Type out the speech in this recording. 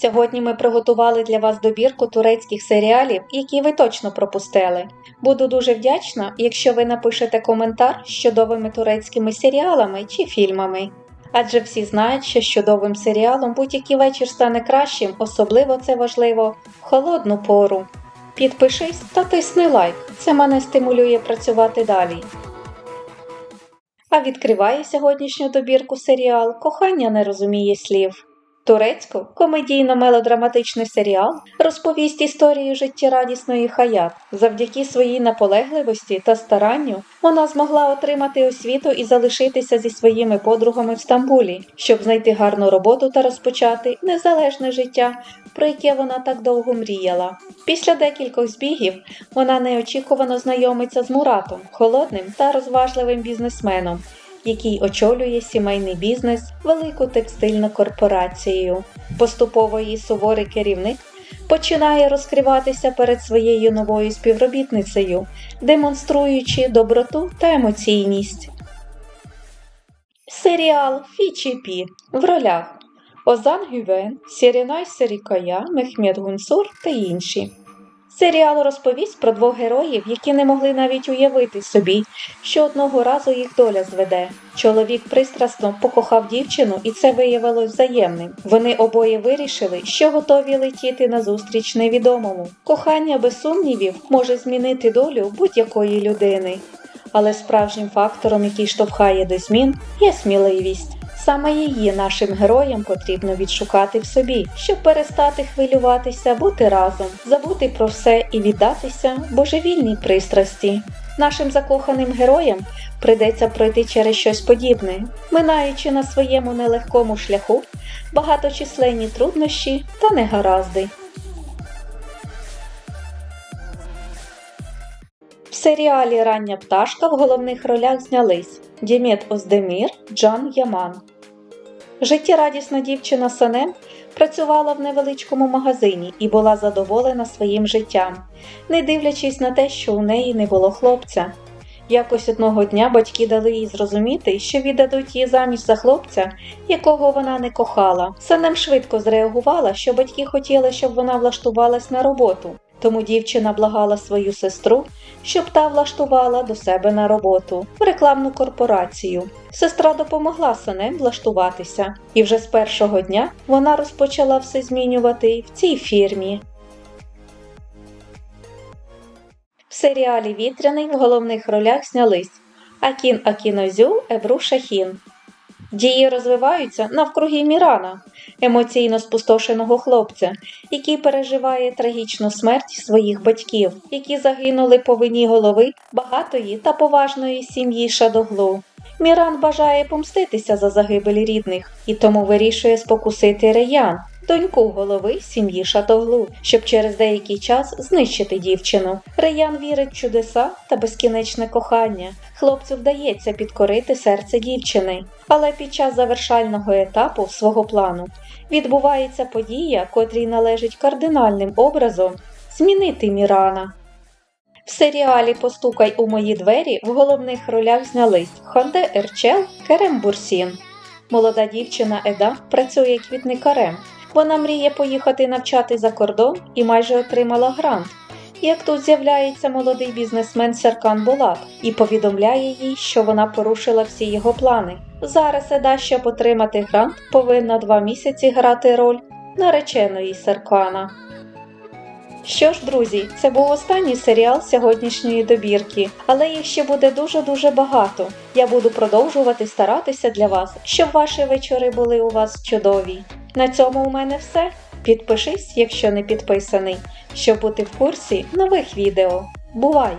Сьогодні ми приготували для вас добірку турецьких серіалів, які ви точно пропустили. Буду дуже вдячна, якщо ви напишете коментар з чудовими турецькими серіалами чи фільмами. Адже всі знають, що з чудовим серіалом будь-який вечір стане кращим, особливо це важливо в холодну пору. Підпишись та тисни лайк, це мене стимулює працювати далі. А відкриває сьогоднішню добірку серіал Кохання не розуміє слів. Турецько комедійно-мелодраматичний серіал розповість історію життєрадісної Хаят. Завдяки своїй наполегливості та старанню вона змогла отримати освіту і залишитися зі своїми подругами в Стамбулі, щоб знайти гарну роботу та розпочати незалежне життя, про яке вона так довго мріяла. Після декількох збігів вона неочікувано знайомиться з Муратом, холодним та розважливим бізнесменом, який очолює сімейний бізнес, велику текстильну корпорацію. Поступово її суворий керівник починає розкриватися перед своєю новою співробітницею, демонструючи доброту та емоційність. Серіал Фічіпі в ролях Озан Гювен, Сірінай Серікая, Мехмед Гунсур та інші. Серіал розповість про двох героїв, які не могли навіть уявити собі, що одного разу їх доля зведе. Чоловік пристрасно покохав дівчину, і це виявилось взаємним. Вони обоє вирішили, що готові летіти назустріч невідомому. Кохання без сумнівів може змінити долю будь-якої людини. Але справжнім фактором, який штовхає до змін, є сміливість. Саме її нашим героям потрібно відшукати в собі, щоб перестати хвилюватися, бути разом, забути про все і віддатися божевільній пристрасті. Нашим закоханим героям прийдеться пройти через щось подібне, минаючи на своєму нелегкому шляху багаточисленні труднощі та негаразди. В серіалі Рання пташка в головних ролях знялись Дімет Оздемір, Джан Яман. Життєрадісна дівчина Санем працювала в невеличкому магазині і була задоволена своїм життям, не дивлячись на те, що у неї не було хлопця. Якось одного дня батьки дали їй зрозуміти, що віддадуть її заміж за хлопця, якого вона не кохала. Санем швидко зреагувала, що батьки хотіли, щоб вона влаштувалась на роботу. Тому дівчина благала свою сестру, щоб та влаштувала до себе на роботу в рекламну корпорацію. Сестра допомогла Санем влаштуватися, і вже з першого дня вона розпочала все змінювати в цій фірмі. В серіалі Вітряний в головних ролях знялись Акін Акінозю, Ебру Шахін. Дії розвиваються навкруги Мірана, емоційно спустошеного хлопця, який переживає трагічну смерть своїх батьків, які загинули по вині голови багатої та поважної сім'ї Шадоглу. Міран бажає помститися за загибель рідних і тому вирішує спокусити Реян, доньку голови сім'ї Шатоглу, щоб через деякий час знищити дівчину. Реян вірить в чудеса та безкінечне кохання. Хлопцю вдається підкорити серце дівчини. Але під час завершального етапу свого плану відбувається подія, котрій належить кардинальним образом змінити Мірана. В серіалі Постукай у мої двері в головних ролях знялись Хонде Ерчел, Керем Бурсін. Молода дівчина Еда працює квітникарем. Вона мріє поїхати навчати за кордон і майже отримала грант. Як тут з'являється молодий бізнесмен Серкан Булат і повідомляє їй, що вона порушила всі його плани. Зараз Еда, щоб отримати грант, повинна два місяці грати роль нареченої Серкана. Що ж, друзі, це був останній серіал сьогоднішньої добірки, але їх ще буде дуже-дуже багато. Я буду продовжувати старатися для вас, щоб ваші вечори були у вас чудові. На цьому у мене все. Підпишись, якщо не підписаний, щоб бути в курсі нових відео. Бувай!